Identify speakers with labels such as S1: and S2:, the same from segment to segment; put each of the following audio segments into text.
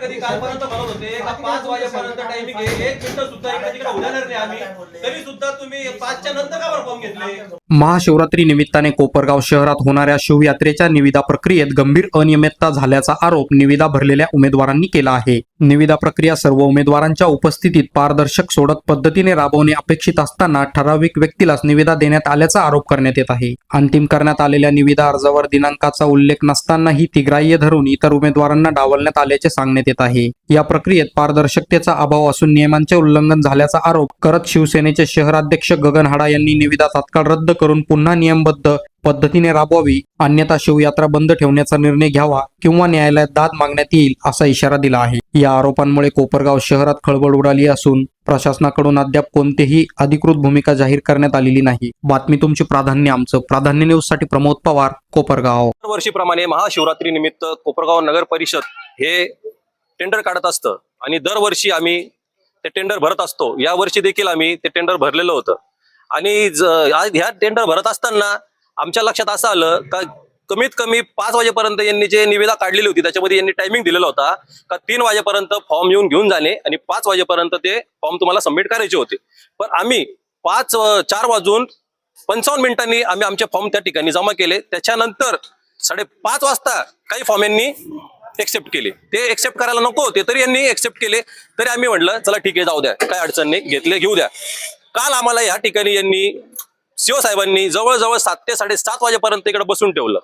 S1: कधी कालपर्यंत म्हणत होते का पाच वाजेपर्यंत टायमिंग आहे एक मिनिट सुद्धा इकडे तिकडे उडाणार नाही आम्ही. तरी सुद्धा तुम्ही पाचच्या नंतर का बरं फॉर्म घेतले?
S2: महाशिवरात्री निमित्ताने कोपरगाव शहरात होणाऱ्या शिवयात्रेच्या निविदा प्रक्रियेत गंभीर अनियमितता झाल्याचा आरोप निविदा भरलेल्या उमेदवारांनी केला आहे. निविदा प्रक्रिया सर्व उमेदवारांच्या उपस्थितीत पारदर्शक सोडत पद्धतीने राबवणे अपेक्षित असताना ठराविक व्यक्तीलाच निविदा देण्यात आल्याचा आरोप करण्यात येत आहे. अंतिम करण्यात आलेल्या निविदा अर्जावर दिनांकाचा उल्लेख नसतानाही ती ग्राह्य धरून इतर उमेदवारांना डावलण्यात आल्याचे सांगण्यात येत आहे. या प्रक्रियेत पारदर्शकतेचा अभाव असून नियमांचे उल्लंघन झाल्याचा आरोप करत शिवसेनेचे शहराध्यक्ष गगन हाडा यांनी निविदा तात्काळ रद्द करून पुन्हा नियमबद्ध पद्धतीने राबवावी. अन्यथा शिवयात्रा बंद ठेवण्याचा निर्णय घ्यावा किंवा न्यायालयात दाद मागण्यात येईल असा इशारा दिला आहे. या आरोपांमुळे कोपरगाव शहरात खळबळ उडाली असून प्रशासनाकडून अद्याप कोणतीही अधिकृत भूमिका जाहीर करण्यात आलेली नाही. बातमी तुमची प्राधान्य आमचं प्राधान्य न्यूजसाठी प्रमोद पवार कोपरगाव.
S1: दरवर्षीप्रमाणे महाशिवरात्री निमित्त कोपरगाव नगर परिषद हे टेंडर काढत असतं. आणि दरवर्षी आम्ही ते टेंडर भरत असतो. या वर्षी देखील आम्ही ते टेंडर भरलेलं होतं. आणि ह्या टेंडर भरत असताना आमच्या लक्षात असं आलं का कमीत कमी पाच वाजेपर्यंत यांनी जे निवेदा काढलेली होती त्याच्यामध्ये यांनी टायमिंग दिलेला होता का तीन वाजेपर्यंत फॉर्म येऊन घेऊन जाणे आणि पाच वाजेपर्यंत ते फॉर्म तुम्हाला सबमिट करायचे होते. पण आम्ही पाच चार वाजून पंचावन्न मिनिटांनी आम्ही आमचे फॉर्म त्या ठिकाणी जमा केले. त्याच्यानंतर साडेपाच वाजता काही फॉर्म यांनी एक्सेप्ट केले. ते एक्सेप्ट करायला नको होते तरी यांनी एक्सेप्ट केले. तरी आम्ही म्हटलं चला ठीक आहे जाऊ द्या. काय अडचण नाही घेतले घेऊ द्या. काल आम्हाला या ठिकाणी यांनी शिवसाहेबांनी जवळजवळ सात ते साडेसात वाजेपर्यंत इकडे बसून ठेवलं.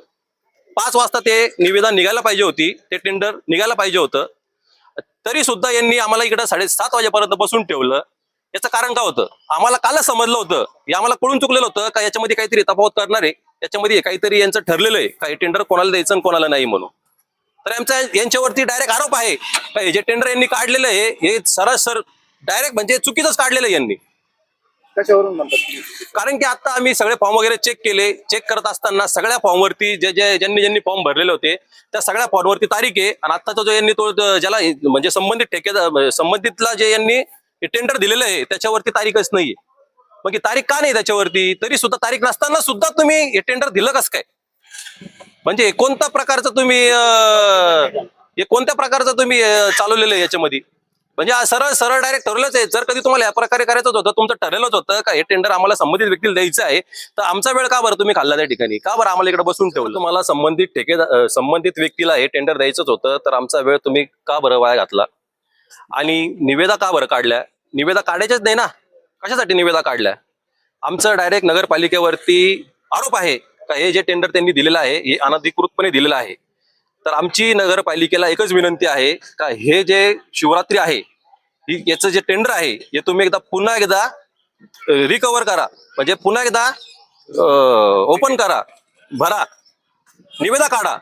S1: पाच वाजता ते निवेदन निघायला पाहिजे होती ते टेंडर निघायला पाहिजे होतं. तरी सुद्धा यांनी आम्हाला इकडे साडेसात वाजेपर्यंत बसून ठेवलं. याचं कारण काय होतं? आम्हाला कालच समजलं होतं. हे आम्हाला कळून चुकलेलं होतं का याच्यामध्ये काहीतरी तफावत करणार आहे? याच्यामध्ये काहीतरी यांचं ठरलेलं आहे. काही टेंडर कोणाला द्यायचं आणि कोणाला नाही म्हणून. तर आमचा यांच्यावरती डायरेक्ट आरोप आहे. का हे जे टेंडर यांनी काढलेलं आहे हे सरासर डायरेक्ट म्हणजे चुकीचंच काढलेलं आहे यांनी.
S3: कशावरून म्हणतात?
S1: कारण की आता आम्ही सगळे फॉर्म वगैरे चेक केले. चेक करत असताना सगळ्या फॉर्मवरती जे जे ज्यांनी ज्यांनी फॉर्म भरलेले होते त्या सगळ्या फॉर्मवरती तारीख आहे. आणि आत्ताचा जो यांनी तो ज्याला म्हणजे संबंधित ठेकेदार संबंधितला जे यांनी टेंडर दिलेलं आहे त्याच्यावरती तारीखच नाहीये. मग ही तारीख का नाही त्याच्यावरती? तरी सुद्धा तारीख नसताना सुद्धा तुम्ही हे टेंडर दिलं कसं काय? म्हणजे कोणत्या प्रकारचं तुम्ही अं, हे कोणत्या प्रकारचं तुम्ही अं, चालवलेलं आहे याच्यामध्ये? म्हणजे सरळ सरळ डायरेक्ट ठरवलंच आहे. जर कधी तुम्हाला या प्रकारे करायचं होतं तुमचं ठरलेलंच होतं का हे टेंडर आम्हाला संबंधित व्यक्तीला द्यायचं आहे? तर आमचा वेळ का बरं तुम्ही खाल्ला त्या ठिकाणी? का बरं आम्हाला इकडे बसून ठेवलं? तुम्हाला संबंधित ठेके संबंधित व्यक्तीला हे टेंडर द्यायचंच होतं तर आमचा वेळ तुम्ही का बरं वाया घातला? आणि निवेदा का बरं काढल्या? निवेदा काढायच्याच नाही ना? कशासाठी निवेदा काढल्या? आमचं डायरेक्ट नगरपालिकेवरती आरोप आहे का हे जे टेंडर त्यांनी दिलेलं आहे हे अनधिकृतपणे दिलेलं आहे? तर आमची नगरपालिकेला एकच विनंती आहे का हे जे शिवरात्री आहे ही याचं जे टेंडर आहे हे तुम्ही एकदा पुन्हा एकदा रिकवर करा. म्हणजे पुन्हा एकदा ओपन करा भरा निवेदा काढा.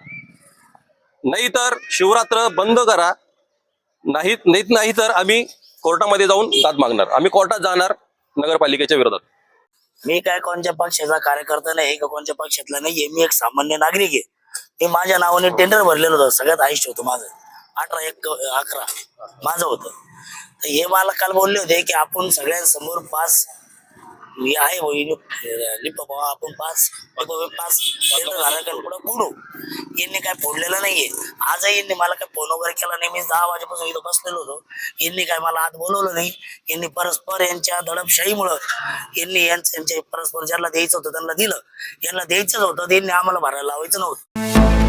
S1: नाही तर शिवरात्र बंद करा. नाही नाहीत नाही तर आम्ही कोर्टामध्ये जाऊन दाद मागणार. आम्ही कोर्टात जाणार नगरपालिकेच्या विरोधात.
S4: मी काय कोणत्या पक्षाचा कार्यकर्ता नाही का कोणत्या पक्षातला नाहीये मी एक सामान्य नागरिक आहे. मी माझ्या नावाने टेंडर भरलेलं होतं. सगळ्यात आयुष्य होतं माझं. अठरा एक अकरा. माझं होतं. तर हे मला काल बोलले होते की आपण सगळ्यांसमोर पाच मी आहे वहिनी. लिप बाबा आपण पाच पाच टेंडर झालं पुढे फोडू यांनी काय फोडलेलं नाहीये. आजही यांनी मला काय फोन वगैरे केला नाही. मी दहा वाजेपासून इथं बसलेलो होतो. यांनी काय मला आत बोलवलं नाही. यांनी परस्पर यांच्या दडपशाहीमुळं यांनी यांचं यांच्या परस्पर ज्यांना द्यायचं होतं त्यांना दिलं. यांना द्यायचंच होतं. त्यांनी आम्हाला भरायला लावायचं नव्हतं.